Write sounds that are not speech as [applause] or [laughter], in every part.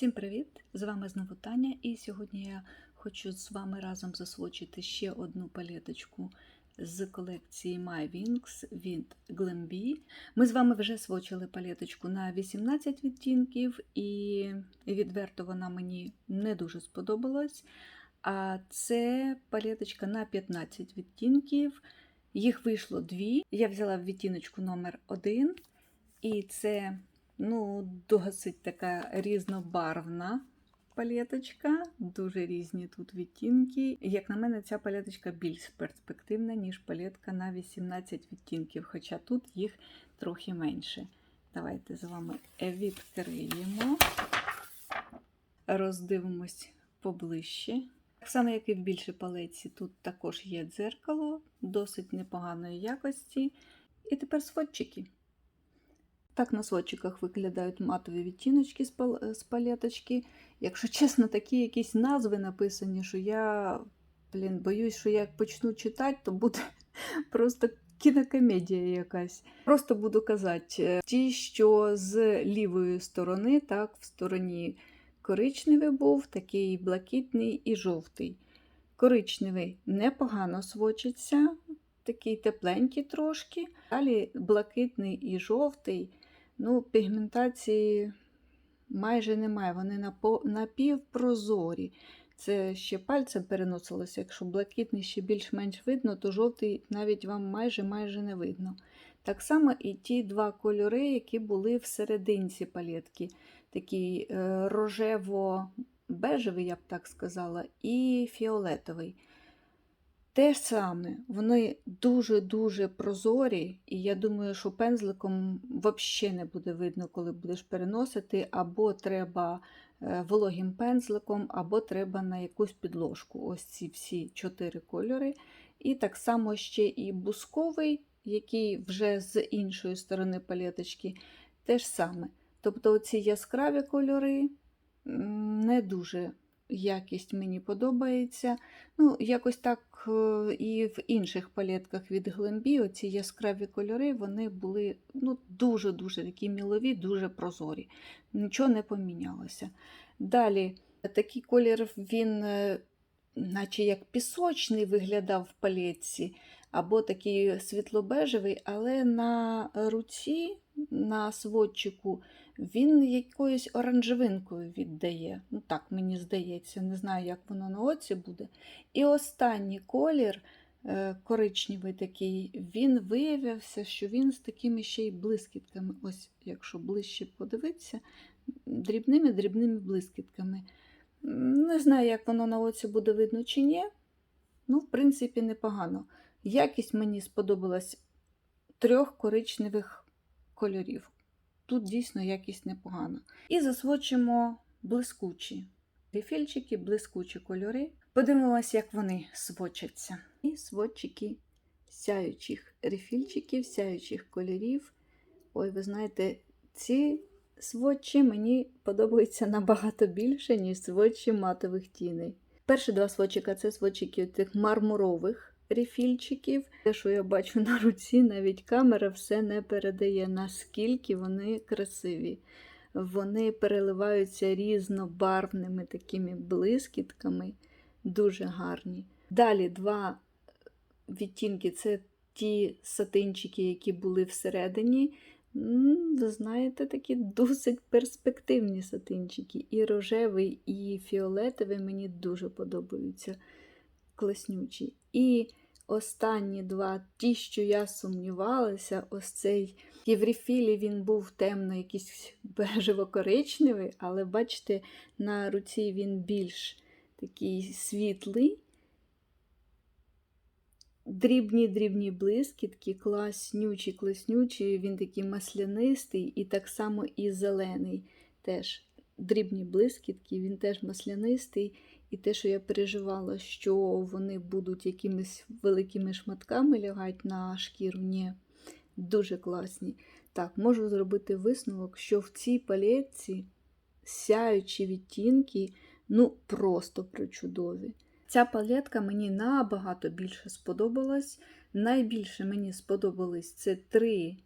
Всім привіт! З вами знову Таня, і сьогодні я хочу з вами разом засвочити ще одну палеточку з колекції My Wings від Glambi. Ми з вами вже свочили палеточку на 18 відтінків, і відверто вона мені не дуже сподобалась. А це палеточка на 15 відтінків. Їх вийшло дві. Я взяла відтіночку номер 1 і це ну, досить така різнобарвна палеточка, дуже різні тут відтінки. Як на мене, ця палеточка більш перспективна, ніж палетка на 18 відтінків, хоча тут їх трохи менше. Давайте з вами відкриємо, роздивимось поближче. Так само, як і в більшій палеці, тут також є дзеркало, досить непоганої якості. І тепер сводчики. Так на сводчиках виглядають матові відтіночки з, пал... з палеточки. Якщо [laughs] чесно, такі якісь назви написані, що я блін, боюсь, що як почну читати, то буде [laughs] просто кінокомедія якась. Просто буду казати, ті, що з лівої сторони, так, в стороні коричневий був, такий блакитний і жовтий. Коричневий непогано свочиться, такий тепленький трошки. Далі блакитний і жовтий. Ну, пігментації майже немає, вони напівпрозорі. Це ще пальцем переносилося. Якщо блакитний ще більш-менш видно, то жовтий навіть вам майже майже не видно. Так само і ті два кольори, які були в палетки. Такий е, рожево-бежевий, я б так сказала, і фіолетовий. Те саме, вони дуже-дуже прозорі, і я думаю, що пензликом взагалі не буде видно, коли будеш переносити, або треба вологим пензликом, або треба на якусь підложку. Ось ці всі чотири кольори. І так само ще і бусковий, який вже з іншої сторони палеточки, теж саме. Тобто ці яскраві кольори не дуже якість мені подобається. Ну, Якось так е, і в інших палетках від Glambi оці яскраві кольори вони були ну, дуже-дуже такі мілові, дуже прозорі. Нічого не помінялося. Далі такий колір, він, е, наче як пісочний, виглядав в палетці, або такий світлобежевий, але на руці, на сводчику, він якоюсь оранжевинкою віддає. Ну так, мені здається, не знаю, як воно на оці буде. І останній колір, е, коричневий такий, він виявився, що він з такими ще й блискітками. Ось, якщо ближче подивитися, дрібними-дрібними блискітками. Не знаю, як воно на оці буде видно чи ні. Ну, в принципі, непогано. Якість мені сподобалась трьох коричневих кольорів. Тут дійсно якість непогана. І засвочимо блискучі рефільчики, блискучі кольори. Подивимося, як вони свочаться. І сводчики сяючих рефільчиків, сяючих кольорів. Ой, ви знаєте, ці сводчі мені подобаються набагато більше, ніж сводчі матових тіней. Перші два сводчика це сводчики тих мармурових рефільчиків. Те, що я бачу на руці, навіть камера все не передає, наскільки вони красиві. Вони переливаються різнобарвними такими блискітками, дуже гарні. Далі два відтінки це ті сатинчики, які були всередині. Ви знаєте, такі досить перспективні сатинчики. І рожевий, і фіолетовий мені дуже подобаються класнючі. І останні два, ті, що я сумнівалася, ось цей євріфілі він був темно, якийсь [laughs] бежево-коричневий, але бачите, на руці він більш такий світлий. Дрібні-дрібні блискітки, класнючі, класнючі, він такий маслянистий, і так само і зелений. Теж дрібні блискітки, він теж маслянистий. І те, що я переживала, що вони будуть якимись великими шматками лягати на шкіру, ні, дуже класні. Так, можу зробити висновок, що в цій палетці сяючі відтінки, ну, просто причудові. Ця палетка мені набагато більше сподобалась. Найбільше мені сподобались це три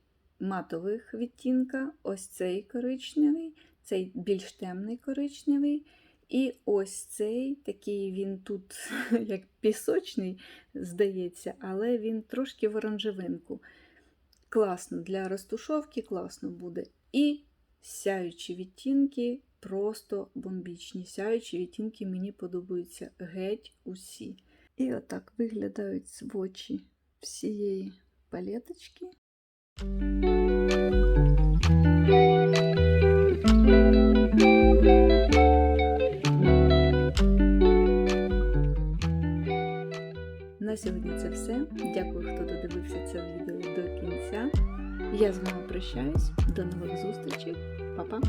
матових відтінка: ось цей коричневий, Цей більш темний коричневий. І ось цей такий він тут [laughs] як пісочний, здається, але він трошки в оранжевинку. Класно для розтушовки, класно буде. І сяючі відтінки просто бомбічні. Сяючі відтінки мені подобаються геть усі. І отак виглядають свочі всієї палеточки. На сьогодні це все. Дякую, хто додивився це відео до кінця. Я з вами прощаюсь. До нових зустрічей. Па-па!